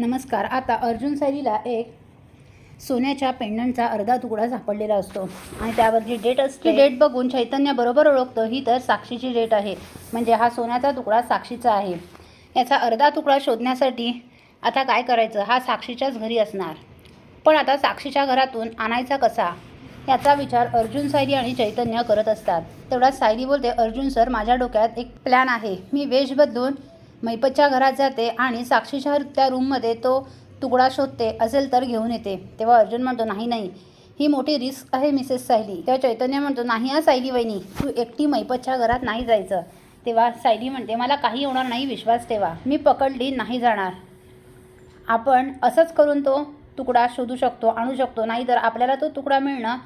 नमस्कार. आता अर्जुन सायलीला एक सोन्याच्या पेंडंटचा अर्धा तुकडा सापडलेला असतो आणि त्यावर जी डेट असते. डेट बघून चैतन्य बरोबर ओळखतं. ही तर साक्षीची डेट आहे. म्हणजे हा सोन्याचा तुकडा साक्षीचा आहे. याचा अर्धा तुकडा शोधण्यासाठी आता काय करायचं? हा साक्षीच्याच घरी असणार. पण आता साक्षीच्या घरातून आणायचा कसा? याचा विचार अर्जुन सायली आणि चैतन्य करत असतात. तेवढ्यात सायली बोलते अर्जुन सर माझ्या डोक्यात एक प्लॅन आहे. मी वेश बदलून मैपतच्या घरात जाते आणि साक्षीच्या त्या रूममध्ये तो तुकडा शोधते असेल तर घेऊन येते. तेव्हा अर्जुन म्हणतो नाही नाही. ही मोठी रिस्क आहे मिसेस सायली. तेव्हा चैतन्य म्हणतो नाही हा सायली वहिनी. तू एकटी मैपतच्या घरात नाही जायचं. तेव्हा सायली म्हणते मला काही होणार नाही विश्वास ठेवा. मी पकडली नाही जाणार. आपण असंच करून तो तुकडा शोधू शकतो आणू शकतो. नाही तर आपल्याला तो तुकडा मिळणं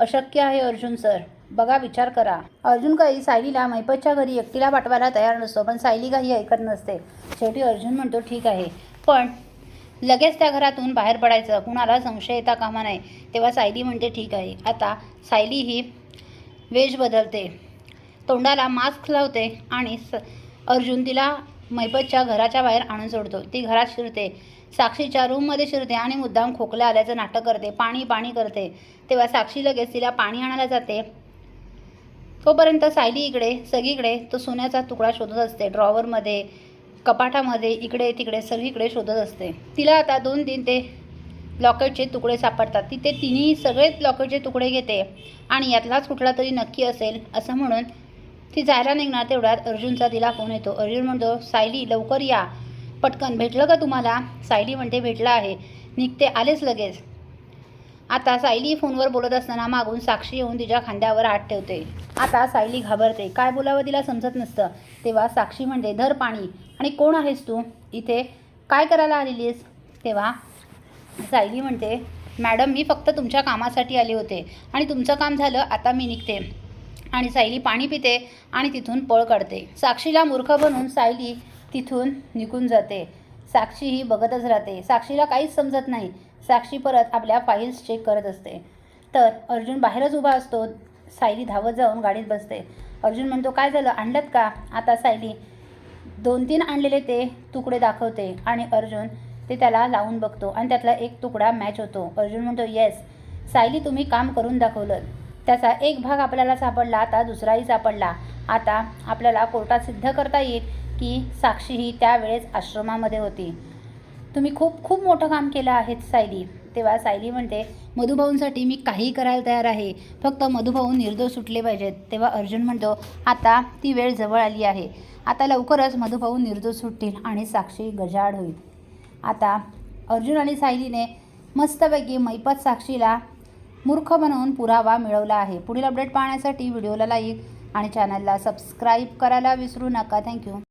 अशक्य आहे अर्जुन सर. बघा विचार करा. अर्जुन काही सायलीला मैपतच्या घरी एकटीला पाठवायला तयार नसतो पण सायली काही ऐकत नसते. शेवटी अर्जुन म्हणतो ठीक आहे. पण लगेच त्या घरातून बाहेर पडायचं. कुणाला संशय येता कामा नाही तेव्हा सायली म्हणते ठीक आहे. आता सायली ही वेश बदलते. तोंडाला मास्क लावते आणि स अर्जुन तिला मैपतच्या घराच्या बाहेर आणून सोडतो. ती घरात शिरते. साक्षीच्या रूममध्ये शिरते आणि मुद्दाम खोकला आल्याचं नाटक करते. पाणी पाणी करते. तेव्हा साक्षी लगेच तिला पाणी आणायला जाते. तोपर्यंत सायली इकडे सगळीकडे तो सोन्याचा तुकडा शोधत असते. ड्रॉवरमध्ये कपाटामध्ये इकडे तिकडे सगळीकडे शोधत असते. तिला आता दोन तीन ते लॉकेटचे तुकडे सापडतात. तिथे तिन्ही सगळेच लॉकेटचे तुकडे घेते. आणि यातलाच कुठला तरी नक्की असेल असं म्हणून ती जायला निघणार तेवढ्यात अर्जुनचा तिला फोन येतो. अर्जुन म्हणतो सायली लवकर या. पटकन. भेटलं का तुम्हाला? सायली म्हणते भेटलं आहे. निघते आलेच लगेच. आता सायली फोनवर बोलत असताना मागून साक्षी येऊन तिच्या खांद्यावर हात ठेवते. आता सायली घाबरते. काय बोलावं तिला समजत नसतं. तेव्हा साक्षी म्हणते धर पाणी. आणि कोण आहेस तू? इथे काय करायला आलेली आहेस? तेव्हा सायली म्हणते मॅडम मी फक्त तुमच्या कामासाठी आले होते. आणि तुमचं काम झालं आता मी निघते. आणि सायली पाणी पिते आणि तिथून पळ काढते. साक्षीला मूर्ख बनवून सायली तिथून निघून जाते. साक्षी ही बघतच राहते. साक्षीला काहीच समजत नाही. साक्षी परत आपल्या फाईल्स चेक करत असते. तर अर्जुन बाहेरच उभा असतो. सायली धावत जाऊन गाडीत बसते. अर्जुन म्हणतो काय झालं? आणलं का? आता सायली दोन तीन आणलेले ते तुकडे दाखवते. आणि अर्जुन ते त्याला लावून बघतो. आणि त्यातला एक तुकडा मॅच होतो. अर्जुन म्हणतो येस सायली तुम्ही काम करून दाखवलं त्याचा एक भाग आपल्याला सापडला आता दुसराही सापडला. आता आपल्याला कोर्टात सिद्ध करता येईल की साक्षी ही त्यावेळेस आश्रमामध्ये होती. तुम्ही खूप खूप मोठं काम केलं आहेत सायली. तेव्हा सायली म्हणते मधुभाऊंसाठी मी काहीही करायला तयार आहे. फक्त मधुभाऊ निर्दोष सुटले पाहिजेत. तेव्हा अर्जुन म्हणतो आता ती वेळ जवळ आली आहे. आता लवकरच मधुभाऊ निर्दोष सुटतील आणि साक्षी गजाड होईल. आता अर्जुन आणि सायलीने मस्तपैकी मैपत साक्षीला मूर्ख बनवून पुरावा मिळवला आहे. पुढील अपडेट पाहण्यासाठी व्हिडिओला लाईक आणि चॅनलला सबस्क्राईब करायला विसरू नका. थँक्यू